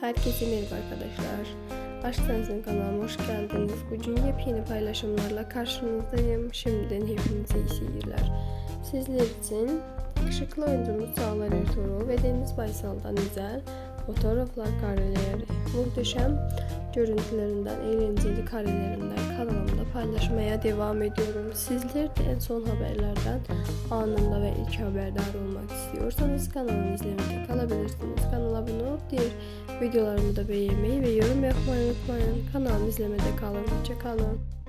Herkese merhaba arkadaşlar. Aşk Sensin kanalıma hoş geldiniz. Bugün yepyeni paylaşımlarla karşınızdayım. Şimdiden hepinize iyi seyirler. Sizler için yakışıklı oyuncumuz Çağlar Ertuğrul ve Deniz Baysal'dan güzel fotoğraflar, kareler, muhteşem görüntülerinden, eğlenceli karelerinden kanalımda paylaşmaya devam ediyorum. Sizler de en son haberlerden anında ve ilk haberdar olmak istiyorsanız kanalımı izlemede kalabilirsiniz. Kanala abone olup diğer videolarımı da beğenmeyi ve yorum yapmayı unutmayın. Kanalımı izlemede kalın. Hoşçakalın.